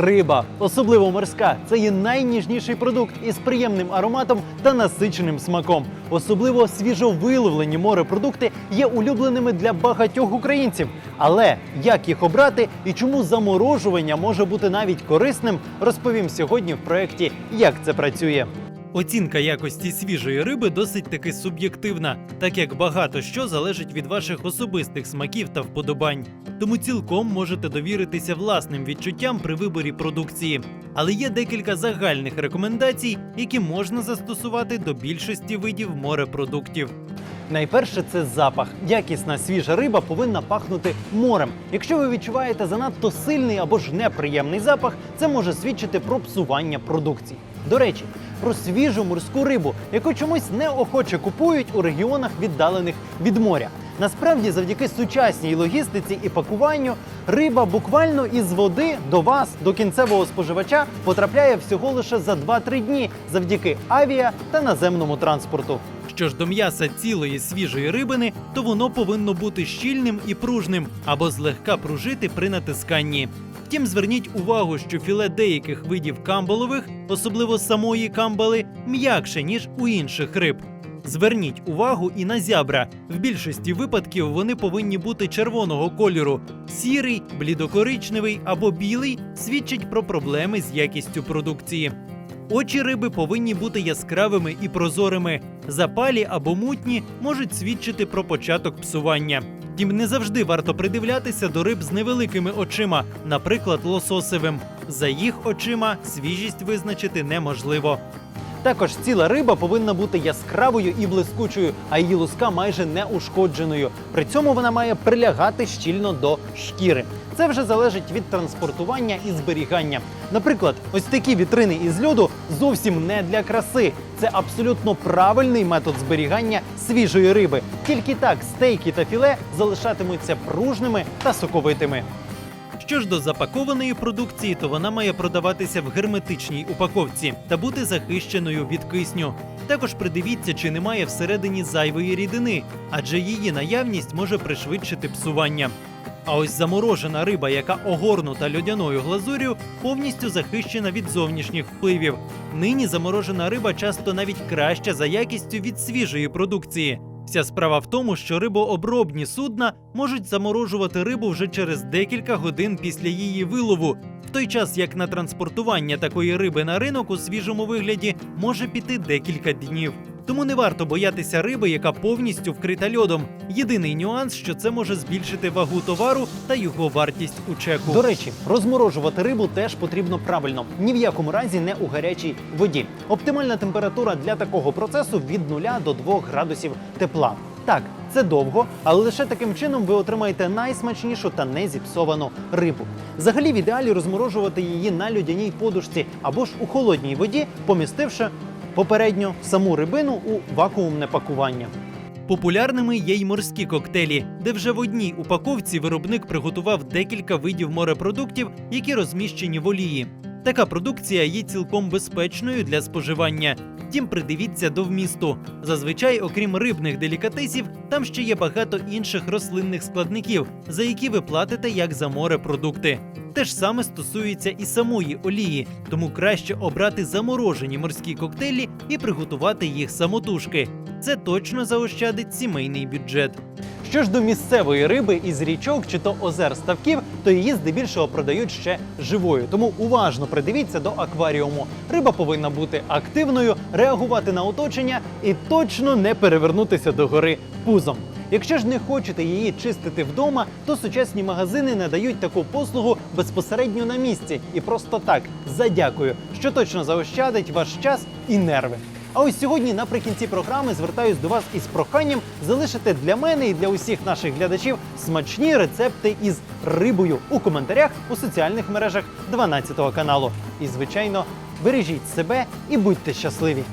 Риба, особливо морська, це є найніжніший продукт із приємним ароматом та насиченим смаком. Особливо свіжовиловлені морепродукти є улюбленими для багатьох українців. Але як їх обрати і чому заморожування може бути навіть корисним, розповім сьогодні в проєкті Як це працює. Оцінка якості свіжої риби досить таки суб'єктивна, так як багато що залежить від ваших особистих смаків та вподобань. Тому цілком можете довіритися власним відчуттям при виборі продукції. Але є декілька загальних рекомендацій, які можна застосувати до більшості видів морепродуктів. Найперше це запах. Якісна свіжа риба повинна пахнути морем. Якщо ви відчуваєте занадто сильний або ж неприємний запах, це може свідчити про псування продукції. До речі, про свіжу морську рибу, яку чомусь неохоче купують у регіонах віддалених від моря. Насправді, завдяки сучасній логістиці і пакуванню, риба буквально із води до вас, до кінцевого споживача, потрапляє всього лише за 2-3 дні завдяки авіа та наземному транспорту. Що ж до м'яса цілої свіжої рибини, то воно повинно бути щільним і пружним або злегка пружити при натисканні. Втім, зверніть увагу, що філе деяких видів камбалових, особливо самої камбали, м'якше ніж у інших риб. Зверніть увагу і на зябра. В більшості випадків вони повинні бути червоного кольору. Сірий, блідокоричневий або білий свідчить про проблеми з якістю продукції. Очі риби повинні бути яскравими і прозорими. Запалі або мутні можуть свідчити про початок псування. Втім, не завжди варто придивлятися до риб з невеликими очима, наприклад, лососевим. За їх очима свіжість визначити неможливо. Також ціла риба повинна бути яскравою і блискучою, а її луска майже не ушкодженою. При цьому вона має прилягати щільно до шкіри. Це вже залежить від транспортування і зберігання. Наприклад, ось такі вітрини із льоду зовсім не для краси. Це абсолютно правильний метод зберігання свіжої риби. Тільки так стейки та філе залишатимуться пружними та соковитими. Що ж до запакованої продукції, то вона має продаватися в герметичній упаковці та бути захищеною від кисню. Також придивіться, чи немає всередині зайвої рідини, адже її наявність може пришвидшити псування. А ось заморожена риба, яка огорнута льодяною глазур'ю, повністю захищена від зовнішніх впливів. Нині заморожена риба часто навіть краща за якістю від свіжої продукції. Вся справа в тому, що рибообробні судна можуть заморожувати рибу вже через декілька годин після її вилову, в той час як на транспортування такої риби на ринок у свіжому вигляді може піти декілька днів. Тому не варто боятися риби, яка повністю вкрита льодом. Єдиний нюанс, що це може збільшити вагу товару та його вартість у чеку. До речі, розморожувати рибу теж потрібно правильно, ні в якому разі не у гарячій воді. Оптимальна температура для такого процесу від 0 до 2 градусів тепла. Так, це довго, але лише таким чином ви отримаєте найсмачнішу та не зіпсовану рибу. Взагалі, в ідеалі розморожувати її на льодяній подушці або ж у холодній воді, помістивши попередньо саму рибину у вакуумне пакування. Популярними є й морські коктейлі, де вже в одній упаковці виробник приготував декілька видів морепродуктів, які розміщені в олії. Така продукція є цілком безпечною для споживання. Втім, придивіться до вмісту. Зазвичай, окрім рибних делікатесів, там ще є багато інших рослинних складників, за які ви платите як за морепродукти. Те ж саме стосується і самої олії, тому краще обрати заморожені морські коктейлі і приготувати їх самотужки. Це точно заощадить сімейний бюджет. Що ж до місцевої риби із річок чи то озер ставків, то її здебільшого продають ще живою. Тому уважно придивіться до акваріуму. Риба повинна бути активною, реагувати на оточення і точно не перевернутися до гори пузом. Якщо ж не хочете її чистити вдома, то сучасні магазини надають таку послугу безпосередньо на місці і просто так за дякую, що точно заощадить ваш час і нерви. А ось сьогодні наприкінці програми звертаюсь до вас із проханням залишити для мене і для усіх наших глядачів смачні рецепти із рибою у коментарях у соціальних мережах 12 каналу. І звичайно, бережіть себе і будьте щасливі!